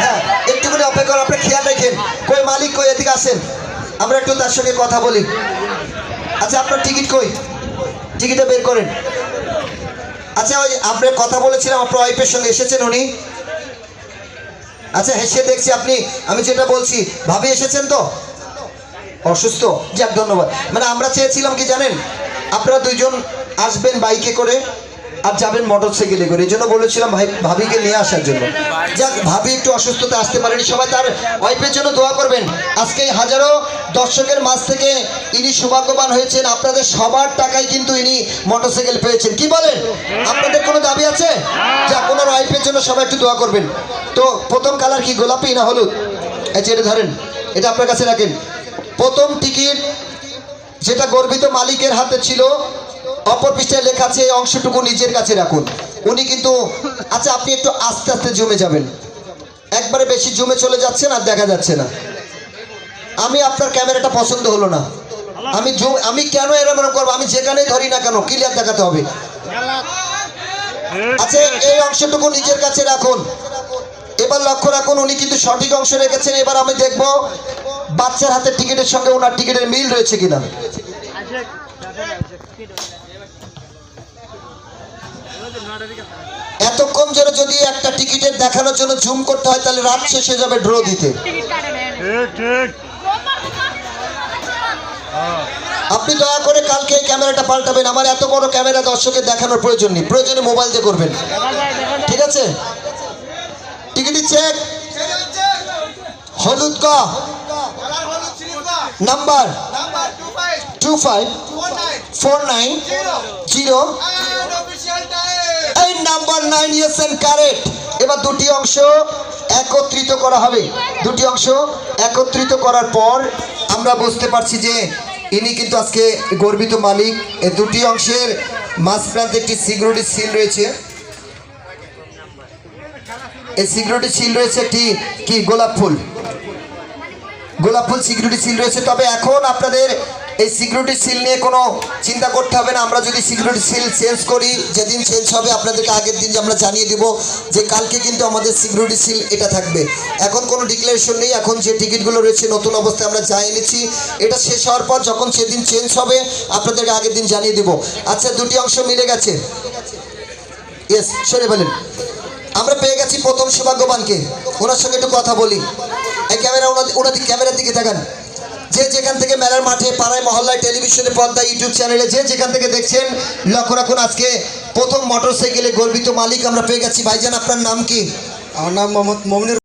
হ্যাঁ একটুখানি অপেক্ষা আপনি খেয়াল রাখেন, কই মালিক কই এদিকে আসেন। আমরা একটু তার সঙ্গে কথা বলি। আচ্ছা আপনার টিকিট কই? টিকিটটা বের করেন। আচ্ছা ওই আপনার কথা বলেছিলাম, আপনার ওয়াইফের সঙ্গে এসেছেন উনি। আচ্ছা হেসে দেখছি আপনি, আমি যেটা বলছি, ভাবি এসেছেন তো? অসুস্থ, যাক, ধন্যবাদ। মানে আমরা চেয়েছিলাম কি জানেন, আপনারা দুইজন আসবেন বাইকে করে আর যাবেন মোটর সাইকেলে করে। এই জন্য বলেছিলাম ভাই, ভাবিকে নিয়ে আসার জন্য। যাক, ভাবি একটু অসুস্থতা আসতে পারেনি। সবাই তার ওয়াইফের জন্য দোয়া করবেন। আজকে হাজারো দর্শকের মাঝ থেকে ইনি সৌভাগ্যবান হয়েছেন। আপনাদের সবার টাকায় কিন্তু ইনি মোটরসাইকেল পেয়েছেন। কি বলেন? আপনাদের কোনো দাবি আছে? যা কোনো ওয়াইফের জন্য সবাই একটু দোয়া করবেন। তো প্রথম কালার কি, গোলাপি না হলুদ? এই যে এটা ধরেন, এটা আপনার কাছে রাখেন। প্রথম টিকিট যেটা গর্বিত মালিকের হাতে ছিল অপর পৃষ্ঠায় লেখা আছে, এই অংশটুকু নিজের কাছে রাখুন। উনি কিন্তু আচ্ছা আপনি একটু আস্তে আস্তে জমে যাবেন। একবারে বেশি জমে চলে যাচ্ছেন আর দেখা যাচ্ছে না। আমি আপনার ক্যামেরাটা পছন্দ হলো না। আমি আমি কেন এরম এরম করব? আমি যেখানেই ধরি না কেন, ক্লিয়ার দেখাতে হবে। আচ্ছা এই অংশটুকু নিজের কাছে রাখুন। এবার লক্ষ্য রাখুন, উনি কিন্তু সঠিক অংশ রেখেছেন। এবার আমি দেখব, বাচ্চার হাতে টিকিটের সঙ্গে ওনার টিকিটের মিল রয়েছে কিনা। এতক্ষণ ধরে যদি একটা টিকিটের দেখানোর জন্য জুম করতে হয় তাহলে রাত শেষ হয়ে যাবে ড্র দিতে। আপনি দয়া করে কালকে এই ক্যামেরাটা পাল্টাবেন। আমার এত বড় ক্যামেরা দর্শকের দেখানোর প্রয়োজন নেই। প্রয়োজনে মোবাইল দিয়ে করবেন। ঠিক আছে? টিকিট চেক হলুদ ক। Number two five four nine zero number nine years and correct এবার দুটি অংশ একত্রিত করা হবে। দুটি অংশ একত্রিত করার পর আমরা বুঝতে পারছি যে ইনি কিন্তু আজকে গর্বিত মালিক। এই দুটি অংশের মাঝ প্রান্তে একটি সিকিউরিটি সিল রয়েছে। এই সিকিউরিটি সিল রয়েছে একটি কি? গোলাপ ফুল। গোলাপ ফুল সিকিউরিটি সিল রয়েছে। তবে এখন আপনাদের এই সিকিউরিটি সিল নিয়ে কোনো চিন্তা করতে হবে না। আমরা যদি সিকিউরিটি সিল চেঞ্জ করি, যেদিন চেঞ্জ হবে, আপনাদেরকে আগের দিন যে আমরা জানিয়ে দিব যে কালকে কিন্তু আমাদের সিকিউরিটি সিল এটা থাকবে। এখন কোনো ডিক্লারেশন নেই, এখন যে টিকিটগুলো রয়েছে, নতুন অবস্থায় আমরা যা এনেছি, এটা শেষ হওয়ার পর যখন সেদিন চেঞ্জ হবে, আপনাদেরকে আগের দিন জানিয়ে দিব। আচ্ছা দুটি অংশ মিলে গেছে। ইয়েস সরে বলেন। আমরা পেয়ে গেছি প্রথম সৌভাগ্যবানকে। ওনার সঙ্গে একটু কথা বলি। এই ক্যামেরা, ওনার ওনার ক্যামেরার দিকে তাকান। যে যেখান থেকে মেলার মাঠে, পাড়ায়, মহল্লায়, টেলিভিশনে পর্দা ইউটিউব চ্যানেলে যে যেখান থেকে দেখছেন, লক্ষ্য রাখুন আজকে প্রথম মোটর সাইকেলে গর্বিত মালিক আমরা পেয়ে গেছি। ভাইজান, আপনার নাম কি? আমার নাম মোহাম্মদ মমিনুর